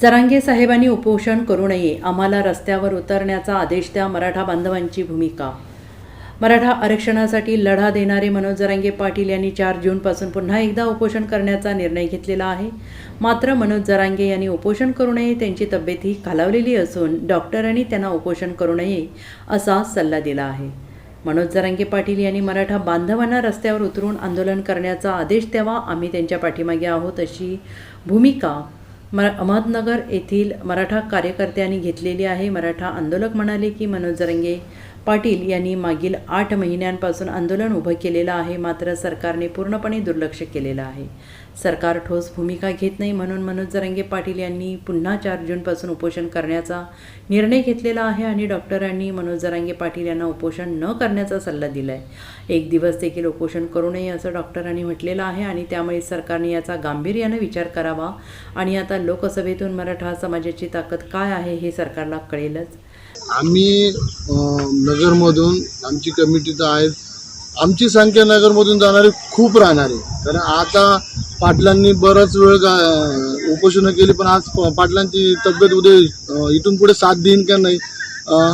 जरांगे साहेबांनी उपोषण करू नये. आम्हाला रस्त्यावर उतरण्याचा आदेश द्या. मराठा बांधवांची भूमिका. मराठा आरक्षणासाठी लढा देणारे मनोज जरांगे पाटील यांनी चार जूनपासून पुन्हा एकदा उपोषण करण्याचा निर्णय घेतलेला आहे. मात्र मनोज जरांगे यांनी उपोषण करू नये त्यांची तब्येत ही खालावलेली असून डॉक्टरांनी त्यांना उपोषण करू नये असा सल्ला दिला आहे. मनोज जरांगे पाटील यांनी मराठा बांधवांना रस्त्यावर उतरून आंदोलन करण्याचा आदेश द्यावा. आम्ही त्यांच्या पाठीमागे आहोत अशी भूमिका म अहमदनगर येथील मराठा कार्यकर्त्यांनी घेतलेली आहे. मराठा आंदोलक म्हणाले की मनोज जरंगे पाटील यांनी मागील आठ महिन्यांपासून आंदोलन उभं केलेलं आहे मात्र सरकारने पूर्णपणे दुर्लक्ष केलेलं आहे. सरकार ठोस भूमिका घेत नाही म्हणून मनोज जरंगे पाटील यांनी पुन्हा चार जूनपासून उपोषण करण्याचा निर्णय घेतलेला आहे आणि डॉक्टरांनी मनोज जरांगे पाटील यांना उपोषण न करण्याचा सल्ला दिला आहे एक दिवस देखील उपोषण करू नये असं डॉक्टरांनी म्हटलेलं आहे आणि त्यामुळे सरकारने याचा गांभीर्यानं विचार करावा. आणि आता लोकसभेतून मराठा समाजाची ताकद काय आहे हे सरकारला कळेलच. आम्ही नगरमधून आमची कमिटी तर आहेत. आमची संख्या नगरमधून जाणारी खूप राहणार. आहे कारण आता पाटलांनी बराच वेळ गा- उपोषणं केली पण आज प- पाटलांची तब्येत उद्या इथून पुढे साथ देईन का नाही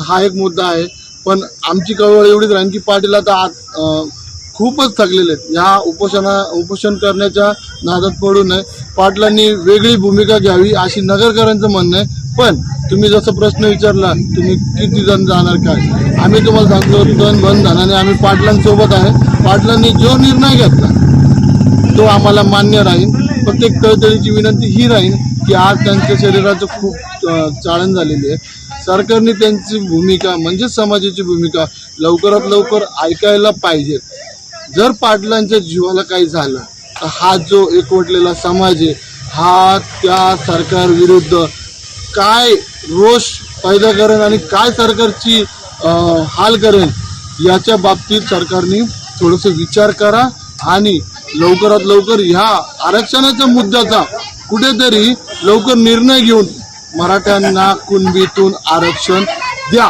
हा एक मुद्दा आहे. पण आमची कळवळ एवढीच राहील की पाटील आता आत खूपच थकलेले आहेत. ह्या उपोषणा उपोषण करण्याच्या नादात पडू नये. पाटलांनी वेगळी भूमिका घ्यावी अशी नगरकरांचं म्हणणं आहे. पण तुम्ही जसं प्रश्न विचारला तुम्ही किती जण जाणार काय? आम्ही तुम्हाला सांगतो दोन बंद धनाने आम्ही पाटलांसोबत आहे. पाटलांनी जो निर्णय घेतला तो आम्हाला मान्य राहील. प्रत्येक तळतळीची विनंती ही राहील की आज त्यांच्या शरीराचं खूप चाळण झालेली आहे. सरकारने त्यांची भूमिका म्हणजे समाजाची भूमिका लवकरात लवकर ऐकायला पाहिजे. जर पाटलांच्या जीवाला काही झालं तर हा जो एकवटलेला समाज आहे हा त्या सरकार विरुद्ध काय रोष पैदा करेन आणि काय सरकारची हाल करेन याच्या बाबतीत सरकारने थोडंसं विचार करा आणि लवकरात लवकर ह्या आरक्षणाच्या मुद्द्याचा कुठेतरी लवकर निर्णय घेऊन मराठ्यांना कुणबीतून आरक्षण द्या.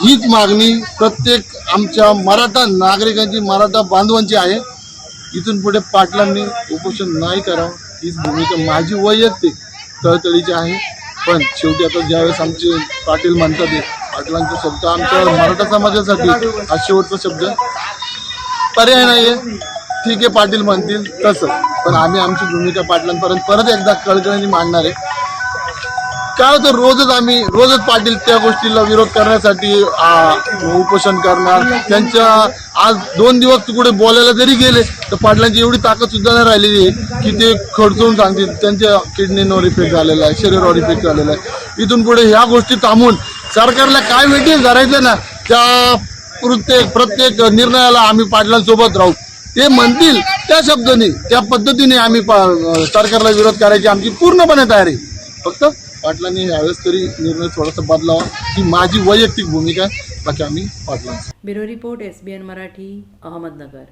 हीच मागणी प्रत्येक आमच्या मराठा नागरिकांची मराठा बांधवांची आहे. इथून पुढे पाटलांनी उपोषण नाही करावं हीच भूमिका माझी वैयक्तिक तळतळीची आहे. पण शेवटी आता ज्यावेळेस आमचे पाटील म्हणतात हे, पाटलांचा शब्द आमच्या मराठा समाजासाठी हा शेवटचा शब्द. पर्याय नाहीये. ठीक आहे पाटील म्हणतील तसं. पण आम्ही आमची भूमिका पाटलांपर्यंत परत एकदा कळकळीने मांडणार आहे. काय होतं रोजच आम्ही रोजच पाटील त्या गोष्टीला विरोध करण्यासाठी उपोषण करणार त्यांच्या आज दोन दिवस कुठे बोलायला जरी गेले तर पाटलांची एवढी ताकद सुद्धा नाही राहिलेली आहे की ते खडचून सांगतील. त्यांच्या किडनीवर इफेक्ट झालेला आहे शरीरावर इफेक्ट झालेला आहे. इथून पुढे ह्या गोष्टी थांबून सरकारला काय मिटिंग करायचं ना त्या प्रत्येक प्रत्येक निर्णयाला आम्ही पाटलांसोबत राहू. ते म्हणतील त्या शब्दाने त्या पद्धतीने आम्ही पा- सरकारला विरोध करायची आमची पूर्णपणे तयारी फक्त पाटलांनी यावेळेस तरी निर्णय थोडासा बदलावा. ही माझी वैयक्तिक भूमिका आहे. बाकी आम्ही पाटलांची. Bureau report S B N Marathi Ahmednagar.